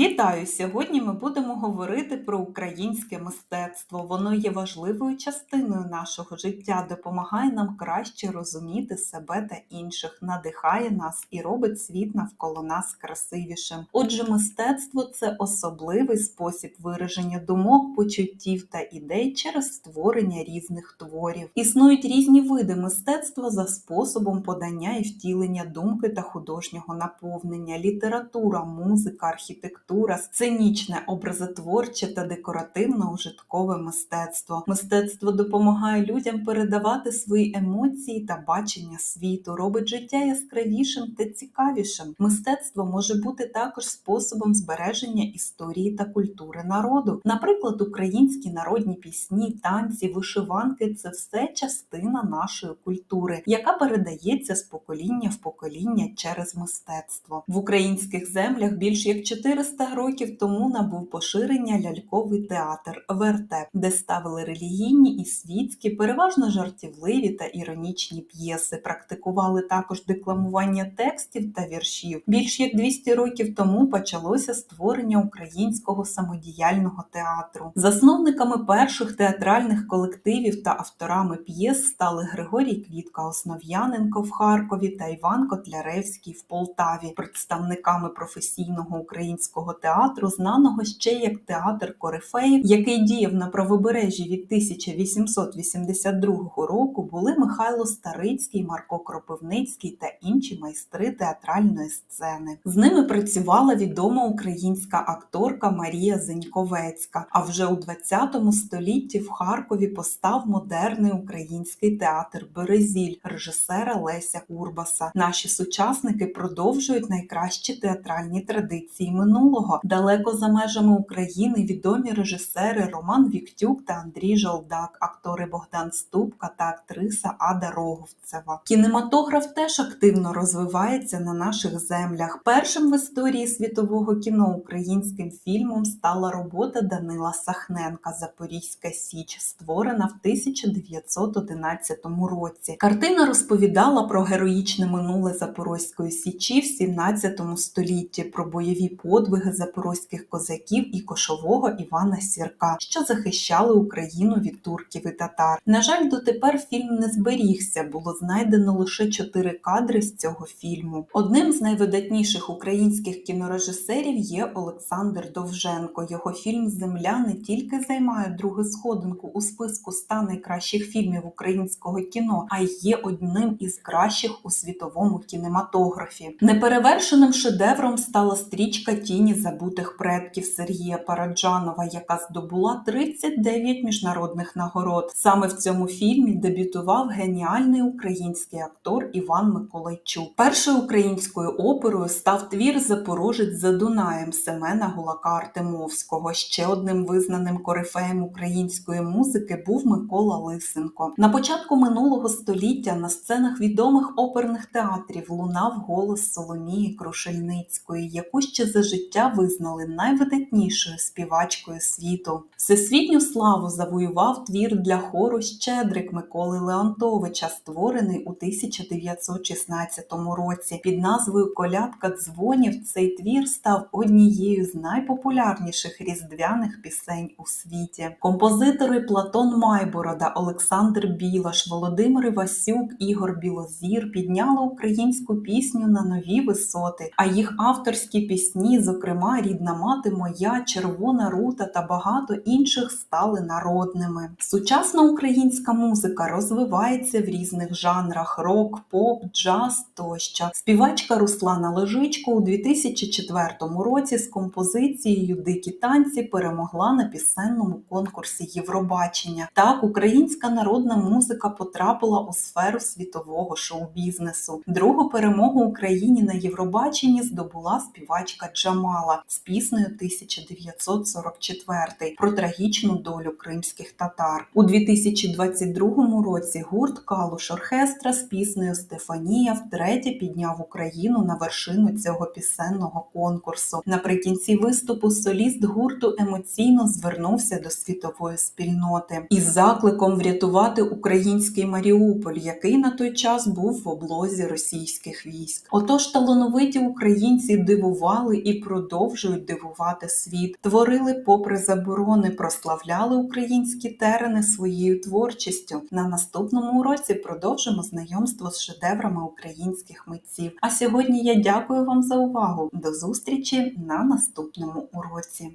Yeni Вітаю! Сьогодні ми будемо говорити про українське мистецтво. Воно є важливою частиною нашого життя, допомагає нам краще розуміти себе та інших, надихає нас і робить світ навколо нас красивішим. Отже, мистецтво це особливий спосіб вираження думок, почуттів та ідей через створення різних творів. Існують різні види мистецтва за способом подання і втілення думки та художнього наповнення, література, музика, архітектура сценічне, образотворче та декоративно-ужиткове мистецтво. Мистецтво допомагає людям передавати свої емоції та бачення світу, робить життя яскравішим та цікавішим. Мистецтво може бути також способом збереження історії та культури народу. Наприклад, українські народні пісні, танці, вишиванки це все частина нашої культури, яка передається з покоління в покоління через мистецтво. В українських землях більш як 400 років тому набув поширення ляльковий театр Вертеп, де ставили релігійні і світські, переважно жартівливі та іронічні п'єси. Практикували також декламування текстів та віршів. Більш як 200 років тому почалося створення українського самодіяльного театру. Засновниками перших театральних колективів та авторами п'єс стали Григорій Квітка Основ'яненко в Харкові та Іван Котляревський в Полтаві, представниками професійного українського театру, знаного ще як театр Корифеїв, який діяв на правобережжі від 1882 року, були Михайло Старицький, Марко Кропивницький та інші майстри театральної сцени. З ними працювала відома українська акторка Марія Зеньковецька. А вже у 20 столітті в Харкові постав модерний український театр Березіль режисера Леся Курбаса. Наші сучасники продовжують найкращі театральні традиції минулого. Далеко за межами України відомі режисери Роман Віктюк та Андрій Жолдак, актори Богдан Ступка та актриса Ада Роговцева. Кінематограф теж активно розвивається на наших землях. Першим в історії світового кіно українським фільмом стала робота Данила Сахненка Запорізька Січ, створена в 1911 році. Картина розповідала про героїчне минуле Запорозької січі в 17 столітті, про бойові подвиги запорозьких козаків і кошового Івана Сірка, що захищали Україну від турків і татар. На жаль, дотепер фільм не зберігся, було знайдено лише чотири кадри з цього фільму. Одним з найвидатніших українських кінорежисерів є Олександр Довженко. Його фільм Земля не тільки займає другу сходинку у списку 100 найкращих фільмів українського кіно, а й є одним із кращих у світовому кінематографі. Неперевершеним шедевром стала стрічка Тіні забутих предків Сергія Параджанова, яка здобула 39 міжнародних нагород. Саме в цьому фільмі дебютував геніальний український актор Іван Миколайчук. Першою українською оперою став твір Запорожець за Дунаєм Семена Гулака Артемовського. Ще одним визнаним корифеєм української музики був Микола Лисенко. На початку минулого століття на сценах відомих оперних театрів лунав голос Соломії Крушельницької, яку ще за життя визнали найвидатнішою співачкою світу. Всесвітню славу завоював твір для хору Щедрик Миколи Леонтовича, створений у 1916 році. Під назвою Колядка дзвонів цей твір став однією з найпопулярніших різдвяних пісень у світі. Композитори Платон Майборода, Олександр Білаш, Володимир Івасюк, Ігор Білозір підняли українську пісню на нові висоти, а їх авторські пісні, зокрема Рідна мати моя, Червона рута та багато інших стали народними. Сучасна українська музика розвивається в різних жанрах: рок, поп, джаз тощо. Співачка Руслана Лежичко у 2004 році з композицією Дикі танці перемогла на пісенному конкурсі Євробачення. Так, українська народна музика потрапила у сферу світового шоу-бізнесу. Другу перемогу Україні на Євробаченні здобула співачка Джамала з піснею 1944 про трагічну долю кримських татар. У 2022 році гурт Калуш Оркестра з піснею Стефанія втретє підняв Україну на вершину цього пісенного конкурсу. Наприкінці виступу соліст гурту емоційно звернувся до світової спільноти із закликом врятувати український Маріуполь, який на той час був в облозі російських військ. Отож, талановиті українці дивували і продовжують продовжують дивувати світ, творили попри заборони, прославляли українські терени своєю творчістю. На наступному уроці продовжимо знайомство з шедеврами українських митців. А сьогодні я дякую вам за увагу. До зустрічі на наступному уроці.